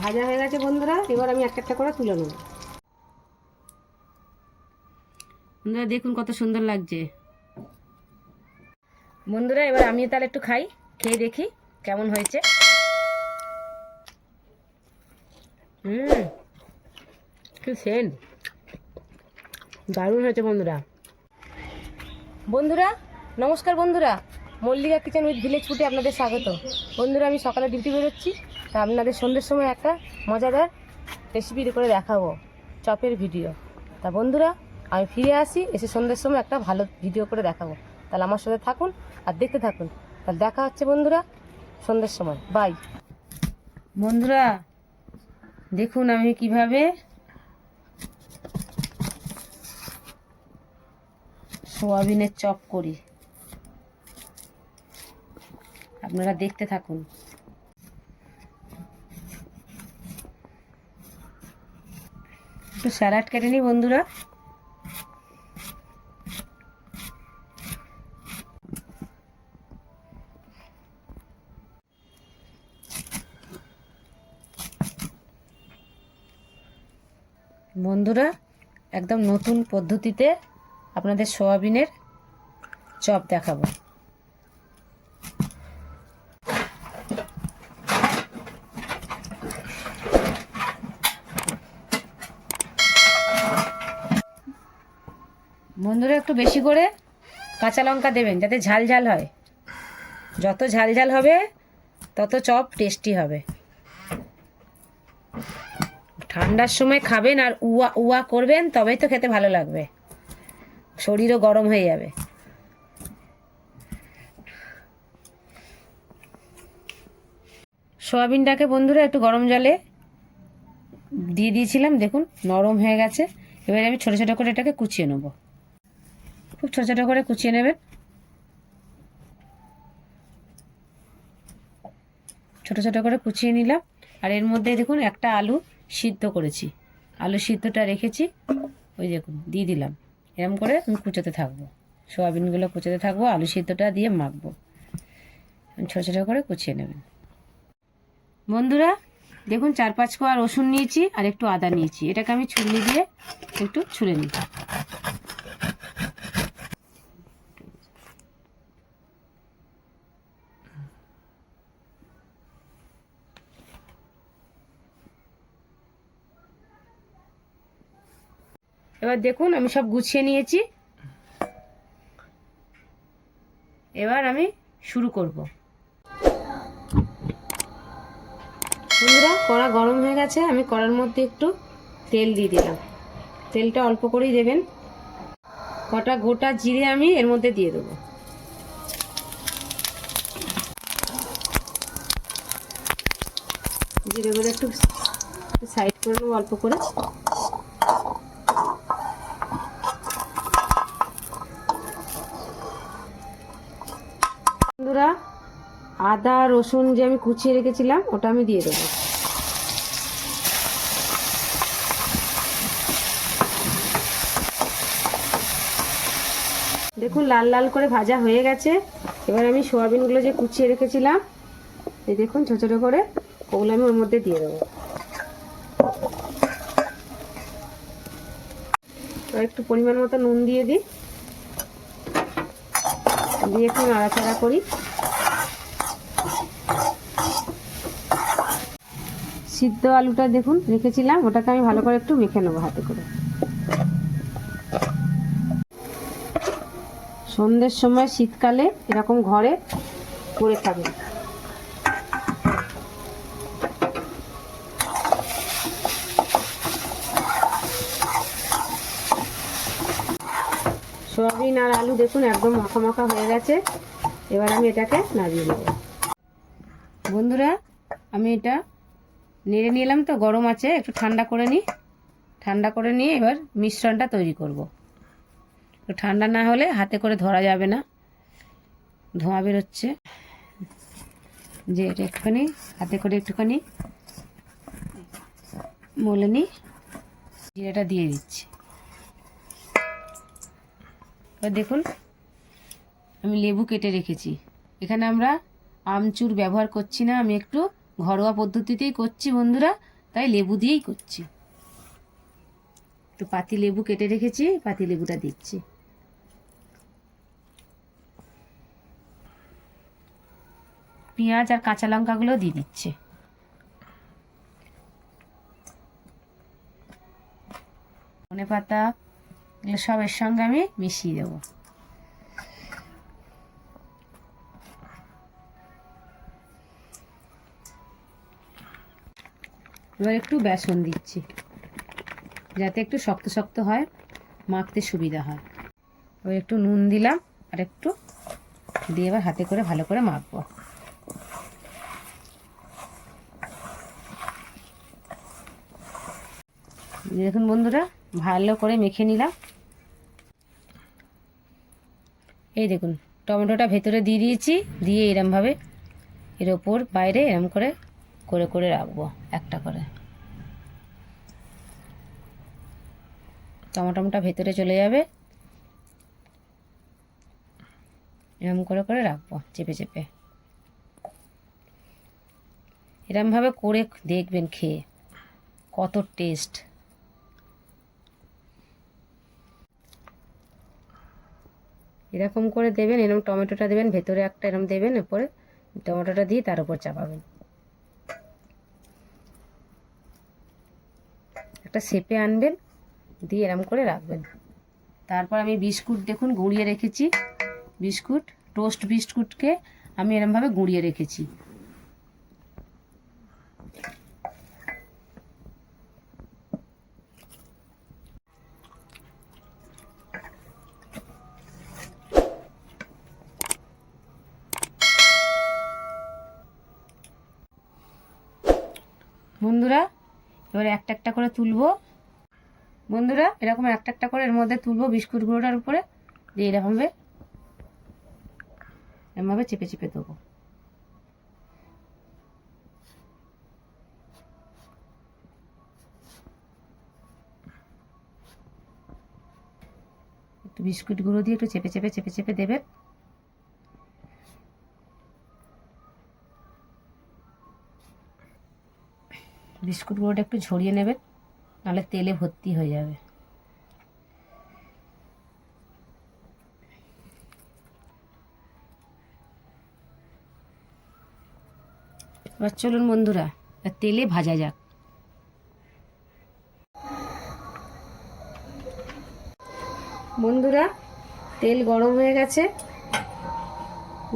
ভাজা হয়ে গেছে বন্ধুরা, এবার আমি একটা একটা করে তুলে নেব। বন্ধুরা, দেখুন কত সুন্দর লাগছে। বন্ধুরা, এবার আমি তাহলে একটু খাই, খেয়ে দেখি কেমন হয়েছে। হুম, কি সেন্ট দারুণ হয়েছে বন্ধুরা। বন্ধুরা, নমস্কার বন্ধুরা। মল্লিকা কিচেন উইথ ভিলেজ ফুটে আপনাদের স্বাগত। বন্ধুরা, আমি সকালে ডিউটি বেরোচ্ছি। তা আপনাদের সন্ধ্যের সময় একটা মজাদার রেসিপি করে দেখাবো, চপের ভিডিও তা বন্ধুরা, আমি ফিরে আসি, এসে সন্ধ্যের সময় একটা ভালো ভিডিও করে দেখাবো। তাহলে আমার সাথে থাকুন আর দেখতে থাকুন। তাহলে দেখা হচ্ছে বন্ধুরা সন্ধ্যের সময়। বাই বন্ধুরা, দেখুন আমি কীভাবে সোয়াবিনের চপ করি। আপনারা দেখতে থাকুন। একটু স্যালাড কেটে নিই বন্ধুরা। বন্ধুরা একদম নতুন পদ্ধতিতে আপনাদের সোয়াবিনের চপ দেখাবো। বন্ধুরা একটু বেশি করে কাঁচা লঙ্কা দেবেন, যাতে ঝাল ঝাল হয়। যত ঝাল ঝাল হবে, তত চপ টেস্টি হবে। ঠান্ডার সময় খাবেন আর উয়া উয়া করবেন, তবেই তো খেতে ভালো লাগবে। শরীরও গরম হয়ে যাবে। সোয়াবিনটাকে বন্ধুরা একটু গরম জলে দিয়ে দিয়েছিলাম, দেখুন নরম হয়ে গেছে। এবারে আমি ছোটো ছোটো করে এটাকে কুচিয়ে নেব। খুব ছোটো ছোটো করে কুচিয়ে নেবেন ছোটো ছোটো করে কুচিয়ে নিলাম। আর এর মধ্যে দেখুন একটা আলু সিদ্ধ করেছি। আলু সিদ্ধটা রেখেছি। ওই দেখুন, দিয়ে দিলাম। এরকম করে আমি কুচোতে থাকব। সোয়াবিনগুলো কুচোতে থাকব, আলু সিদ্ধটা দিয়ে মাখবো। ছোটো ছোটো করে কুচিয়ে নেবেন। বন্ধুরা, দেখুন চার পাঁচ কোয়া রসুন নিয়েছি আর একটু আদা নিয়েছি। এটাকে আমি ছুরি দিয়ে একটু ছুলে নিই। এবার দেখুন, আমি সব গুছিয়ে নিয়েছি। এবার আমি শুরু করব। বন্ধুরা, কড়া গরম হয়ে গেছে, আমি কড়ার মধ্যে একটু তেল দিয়ে দিলাম। তেলটা অল্প করেই দেবেন। কটা গোটা জিরে আমি এর মধ্যে দিয়ে দেবো। জিরেগুলো একটু সাইড করে নেব অল্প করে বন্ধুরা আদা, রসুন যে আমি কুচিয়ে রেখেছিলাম, ওটা আমি দিয়ে দেবো। দেখুন, লাল লাল করে ভাজা হয়ে গেছে। এবার আমি সোয়াবিনগুলো যে কুচিয়ে রেখেছিলাম, এই দেখুন, ছোটো ছোটো করে, ওগুলো আমি ওর মধ্যে দিয়ে দেবো। একটু পরিমাণ মতো নুন দিয়ে দিই। দিয়ে একটু নাড়াচাড়া করি। সিদ্ধ আলুটা দেখুন, রেখেছিলাম, ওটাকে আমি ভালো করে একটু মেখে নেব হাতে করে। সন্ধ্যের সময় শীতকালে এরকম ঘরে করে খাবেন সয়াবিন আর আলু দেখুন একদম মাখা মাখা হয়ে গেছে। এবার আমি এটাকে নাড়িয়ে নেব। বন্ধুরা, আমি এটা নেড়ে নিলাম তো, গরম আছে, একটু ঠান্ডা করে নিই। ঠান্ডা করে নিয়ে এবার মিশ্রণটা তৈরি করব। একটু ঠান্ডা না হলে হাতে করে ধরা যাবে না। ধোঁয়া বেরোচ্ছে। যে এটা একটুখানি, হাতে করে একটুখানি মলে নিই। জিরাটা দিয়ে দিচ্ছি। এবার দেখুন, আমি লেবু কেটে রেখেছি। এখানে আমরা আমচুর ব্যবহার করছি না, আমি একটু ঘরোয়া পদ্ধতিতেই করছি বন্ধুরা, তাই লেবু দিয়েই করছি। একটু পাতি লেবু কেটে রেখেছি, পাতি লেবুটা দিচ্ছি। পেঁয়াজ আর কাঁচা লঙ্কাগুলো দিয়ে দিচ্ছে। ধনে পাতা এগুলো সব এর সঙ্গে আমি মিশিয়ে দেবো। এবার একটু বেসন দিচ্ছি, যাতে একটু শক্ত শক্ত হয়, মাখতে সুবিধা হয়। এবার একটু নুন দিলাম, আর একটু দিয়ে এবার হাতে করে ভালো করে মাখবো। দেখুন বন্ধুরা, ভালো করে মেখে নিলাম। এই দেখুন, টমেটোটা ভেতরে দিয়ে দিয়েছি, দিয়ে এরমভাবে এর ওপর বাইরে এরম করে করে করে রাখব, একটা করে। টমাটমটা ভেতরে চলে যাবে। এরম করে করে রাখব, চেপে চেপে। এরমভাবে করে দেখবেন খেয়ে, কত টেস্ট। এরকম করে দেবেন এরকম টমেটোটা দেবেন, ভেতরে একটা এরকম দেবেন, এরপরে টমেটোটা দিয়ে তার উপর চাপাবেন। একটা শেপে আনবেন, দিয়ে এরম করে রাখবেন। তারপর আমি বিস্কুট দেখুন গুঁড়িয়ে রেখেছি। বিস্কুট, টোস্ট বিস্কুটকে আমি এরমভাবে গুঁড়িয়ে রেখেছি। বন্ধুরা এবার একটা একটা করে তুলবো। বন্ধুরা, এরকম একটা একটা করে এর মধ্যে তুলবো বিস্কুট গুঁড়োটার উপরে। দিয়ে এরকমভাবে, এরমভাবে চেপে চেপে দেবো। একটু বিস্কুট গুঁড়ো দিয়ে একটু চেপে চেপে চেপে চেপে দেবেন বিস্কুট গুঁড়োটা একটু ঝরিয়ে নেবেন, নাহলে তেলে ভর্তি হয়ে যাবে। এবার চলুন বন্ধুরা তেলে ভাজা যাক। বন্ধুরা, তেল গরম হয়ে গেছে।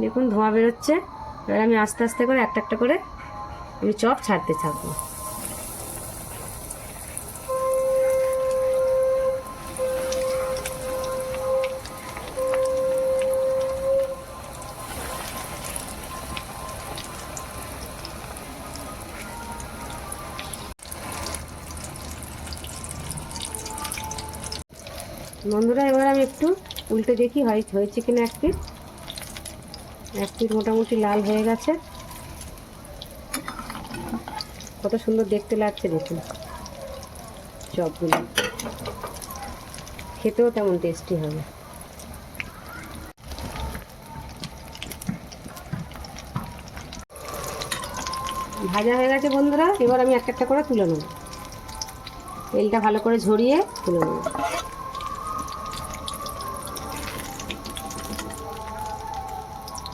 দেখুন ধোঁয়া বেরোচ্ছে। এবার আমি আস্তে আস্তে করে একটা একটা করে আমি চপ ছাড়তে থাকব। বন্ধুরা, এবার আমি একটু উল্টে দেখি হয় হয়েছে কিনা এক পিস এক পিস মোটামুটি লাল হয়ে গেছে। কত সুন্দর দেখতে লাগছে, দেখুন। চপগুলো। খেতেও তেমন টেস্টি হবে। ভাজা হয়ে গেছে বন্ধুরা, এবার আমি একটা একটা করে তুলে নেব। তেলটা ভালো করে ঝরিয়ে তুলে নেব।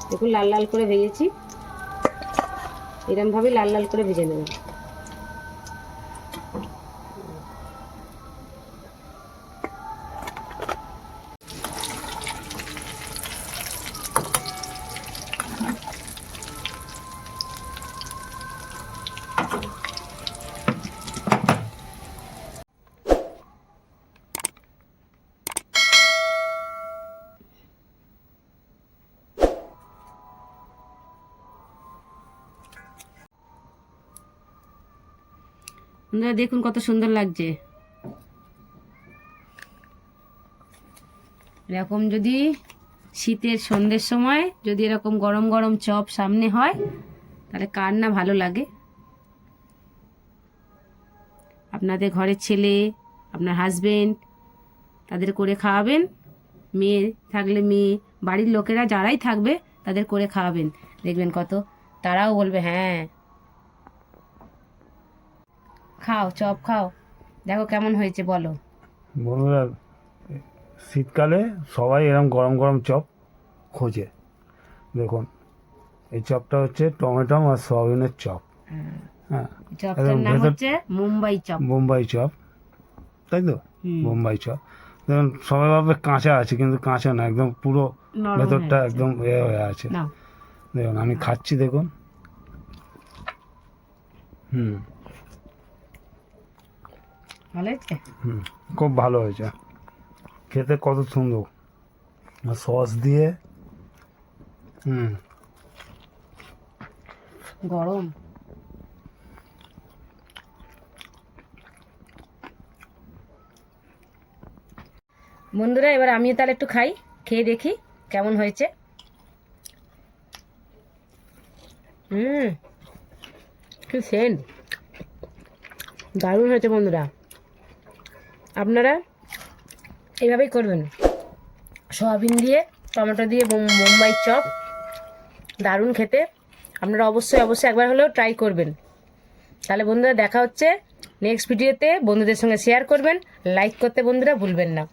দেখুন লাল লাল করে ভেজেছি। এরমভাবে লাল লাল করে ভেজে নেবেন বন্ধুরা দেখুন কত সুন্দর লাগছে। এরকম যদি শীতের সন্ধ্যের সময় যদি এরকম গরম গরম চপ সামনে হয়, তাহলে কার না ভালো লাগে। আপনাদের ঘরের ছেলে, আপনার হাজবেন্ড তাদের করে খাওয়াবেন। মেয়ে থাকলে মেয়ে, বাড়ির লোকেরা যারাই থাকবে, তাদের করে খাওয়াবেন। দেখবেন কত, তারাও বলবে হ্যাঁ খাও চপ খাও। দেখো কেমন হয়েছে বলো। বন্ধুরা শীতকালে সবাই এরকম গরম গরম চপ খোঁজে। দেখুন এই চপটা হচ্ছে টমেটো আর সয়াবিনের চপ। হ্যাঁ। চপটার নাম হচ্ছে মুম্বাই চপ। বোম্বাই চপ। তাই তো? হুম। বোম্বাই চপ। দেখুন সবাই ভাবে কাঁচা আছে কিন্তু কাঁচা না একদম পুরো ভেতরটা একদম এ হয়ে আছে। দেখুন আমি খাচ্ছি দেখুন। হুম। ভালো হয়েছে? হুম খুব ভালো হয়েছে। খেতে কত সুন্দর। আর সস দিয়ে হুম। গরম? বন্ধুরা এবার আমিও তাহলে একটু খাই খেয়ে দেখি কেমন হয়েছে। হুম কি সেন্ট দারুণ হয়েছে বন্ধুরা। আপনারা এইভাবেই করবেন। সয়াবিন দিয়ে, টমেটো দিয়ে মুম্বাই চপ, দারুণ খেতে। আপনারা অবশ্যই অবশ্যই একবার হলেও ট্রাই করবেন। তাহলে বন্ধুরা দেখা হচ্ছে নেক্সট ভিডিওতে বন্ধুদের সঙ্গে শেয়ার করবেন। লাইক করতে বন্ধুরা ভুলবেন না।